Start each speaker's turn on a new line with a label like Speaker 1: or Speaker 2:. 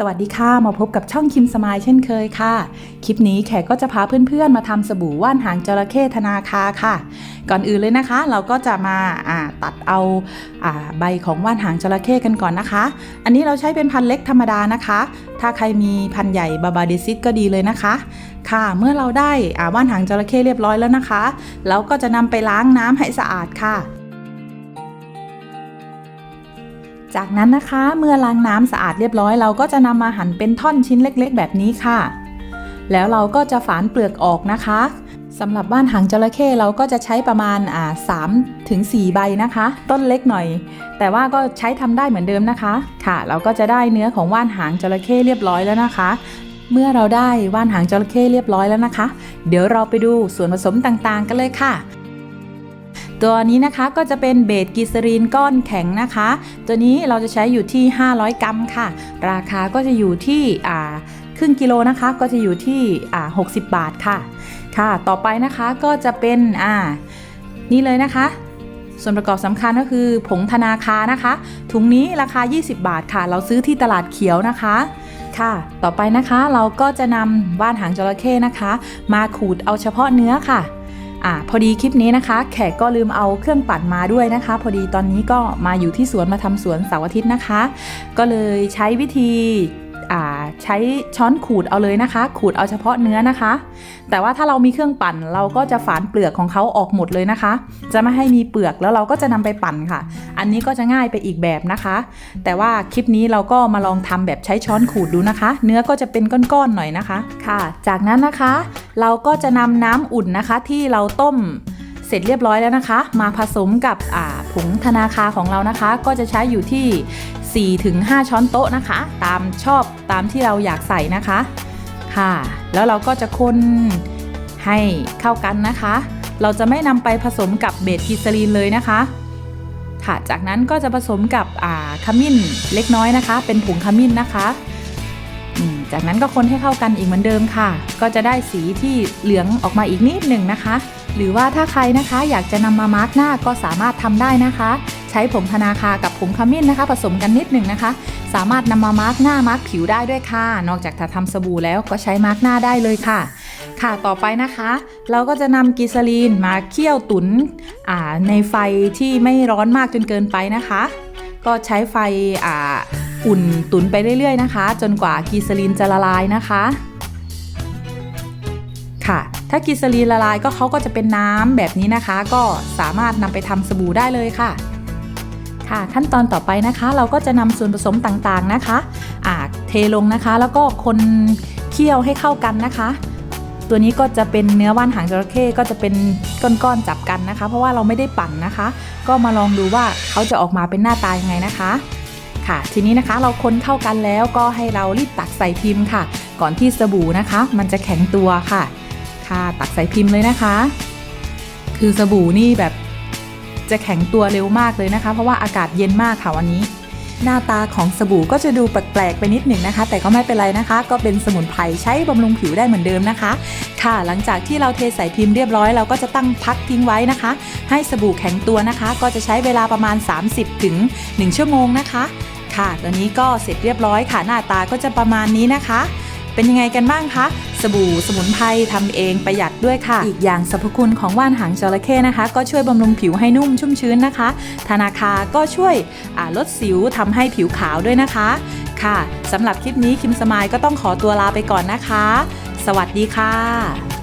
Speaker 1: สวัสดีค่ะ มาพบกับช่องคิมสมายเช่นเคยค่ะ คลิปนี้แขกก็จะพาเพื่อนๆ มาทำสบู่ว่านหางจระเข้ธนาคาค่ะ ก่อนอื่นเลยนะคะ เราก็จะมาาตัดเอาอาใบของว่านหางจระเข้กันก่อนนะคะ อันนี้เราใช้เป็นพันเล็กธรรมดานะคะ ถ้าใครมีพันใหญ่บาบาเดซิสก็ดีเลยนะคะ ค่ะ เมื่อเราได้ว่านหางจระเข้เรียบร้อยแล้วนะคะ เราก็จะนำไปล้างน้ำให้สะอาดค่ะ จากนั้นนะคะเมื่อล้างน้ำสะอาดเรียบร้อยเราก็จะนำมาหั่นเป็นท่อนชิ้นเล็กๆ แบบนี้ค่ะ แล้วเราก็จะฝานเปลือกออกนะคะสำหรับบ้านหางจระเข้เราก็จะใช้ประมาณอ่าสามถึงสี่ใบนะคะ ต้นเล็กหน่อย แต่ว่าก็ใช้ทำได้เหมือนเดิมนะคะ ค่ะ เราก็จะได้เนื้อของว่านหางจระเข้เรียบร้อยแล้วนะคะ เมื่อเราได้ว่านหางจระเข้เรียบร้อยแล้วนะคะ เดี๋ยวเราไปดูส่วนผสมต่างๆ กันเลยค่ะ ตัวนี้นะคะก็จะเป็นเบสกิสรีนก้อนแข็งนะคะ ตัวนี้เราจะใช้อยู่ที่ 500 กรัมค่ะ ราคาก็จะอยู่ที่อ่าครึ่งกิโลนะคะก็จะอยู่ที่อ่า60 บาทค่ะ ค่ะ ต่อไปนะคะก็จะเป็นอ่านี่เลยนะคะส่วนประกอบสำคัญก็คือผงธนาคานะคะ ถุงนี้ราคา 20 บาทค่ะ เราซื้อที่ตลาดเขียวนะคะ ค่ะ ต่อไปนะคะเราก็จะนำว่านหางจระเข้นะคะ มาขูดเอาเฉพาะเนื้อค่ะ อ่าพอดีคลิปนี้นะคะ แขกก็ลืมเอาเครื่องปั่นมาด้วยนะคะ พอดีตอนนี้ก็มาอยู่ที่สวนมาทำสวนเสาร์อาทิตย์นะคะ ก็เลยใช้วิธี ใช้ช้อนขูดเอาเลยนะคะ ขูดเอาเฉพาะเนื้อนะคะ แต่ว่าถ้าเรามีเครื่องปั่นเราก็จะฝานเปลือกของเขาออกหมดเลยนะคะ จะไม่ให้มีเปลือกแล้วเราก็จะนำไปปั่นค่ะ อันนี้ก็จะง่ายไปอีกแบบนะคะ แต่ว่าคลิปนี้เราก็มาลองทำแบบใช้ช้อนขูดดูนะคะ เนื้อก็จะเป็นก้อนๆหน่อยนะคะค่ะ จากนั้นนะคะ เราก็จะนำน้ำอุ่นนะคะที่เราต้มเสร็จเรียบร้อยแล้วนะคะ มาผสมกับผงธนาคาของเรานะคะ ก็จะใช้อยู่ที่ 4-5 ช้อนโต๊ะนะคะ ตามชอบตามที่เราอยากใส่นะคะค่ะ แล้วเราก็จะคนให้เข้ากันนะคะ เราจะไม่นำไปผสมกับเบสกิสลีนเลยนะคะค่ะจากนั้นก็จะผสมกับขมิ้นเล็กน้อยนะคะ เป็นผงขมิ้นนะคะจากนั้นก็คนให้เข้ากันอีกเหมือนเดิมค่ะ ก็จะได้สีที่เหลืองออกมาอีกนิดหนึ่งนะคะ หรือว่าถ้าใครนะคะอยากจะนำมามาร์กหน้าก็สามารถทำได้นะคะ ใช้ผงธนาคากับผงขมิ้นนะคะ ผสมกันนิดหนึ่งนะคะ สามารถนำมามาร์กหน้ามาร์กผิวได้ด้วยค่ะ นอกจากจะทำสบู่แล้วก็ใช้มาร์กหน้าได้เลยค่ะค่ะต่อไปนะคะ เราก็จะนำกีซาลีนมาเคี่ยวตุนในไฟที่ไม่ร้อนมากจนเกินไปนะคะ ก็ใช้ไฟออุ่นตุ๋นไปเรื่อยๆนะคะ จนกว่ากีซาลีนจะละลายนะคะ ค่ะ ถ้ากีซลีนละลายก็เขาก็จะเป็นน้ำแบบนี้นะคะ ก็สามารถนำไปทำสบู่ได้เลยค่ะ ค่ะ ขั้นตอนต่อไปนะคะ เราก็จะนำส่วนผสมต่างๆนะคะอ่าเทลงนะคะ แล้วก็คนเคี่ยวให้เข้ากันนะคะ ตัวนี้ก็จะเป็นเนื้อว่านหางจระเข้ก็จะเป็นก้อนๆจับกันนะคะ เพราะว่าเราไม่ได้ปั่นนะคะ ก็มาลองดูว่าเขาจะออกมาเป็นหน้าตายังไงนะคะค่ะทีนี้นะคะเราคนเข้ากันแล้วก็ให้เรารีบตักใส่พิมพ์ค่ะ ก่อนที่สบู่นะคะ มันจะแข็งตัวค่ะ ค่ะ ตักใส่พิมพ์เลยนะคะ คือสบู่นี่แบบจะแข็งตัวเร็วมากเลยนะคะ เพราะว่าอากาศเย็นมากค่ะวันนี้ หน้าตาของสบู่ก็จะดูแปลกๆไปนิดหนึ่งนะคะ แต่ก็ไม่เป็นไรนะคะ ก็เป็นสมุนไพรใช้บำรุงผิวได้เหมือนเดิมนะคะ ค่ะหลังจากที่เราเทใส่พิมพ์เรียบร้อยเราก็จะตั้งพักทิ้งไว้นะคะ ให้สบู่แข็งตัวนะคะ ก็จะใช้เวลาประมาณ 30ถึง1ชั่วโมงนะคะ ค่ะตัวนี้ก็เสร็จเรียบร้อยค่ะหน้าตาก็จะประมาณนี้นะคะ เป็นยังไงกันบ้างคะ สบู่สมุนไพรทำเองประหยัดด้วยค่ะ อีกอย่างสรรพคุณของว่านหางจระเข้นะคะ ก็ช่วยบำรุงผิวให้นุ่มชุ่มชื้นนะคะ ธนาคาก็ช่วยลดสิวทำให้ผิวขาวด้วยนะคะ ค่ะสำหรับคลิปนี้คิมสมายก็ต้องขอตัวลาไปก่อนนะคะ สวัสดีค่ะ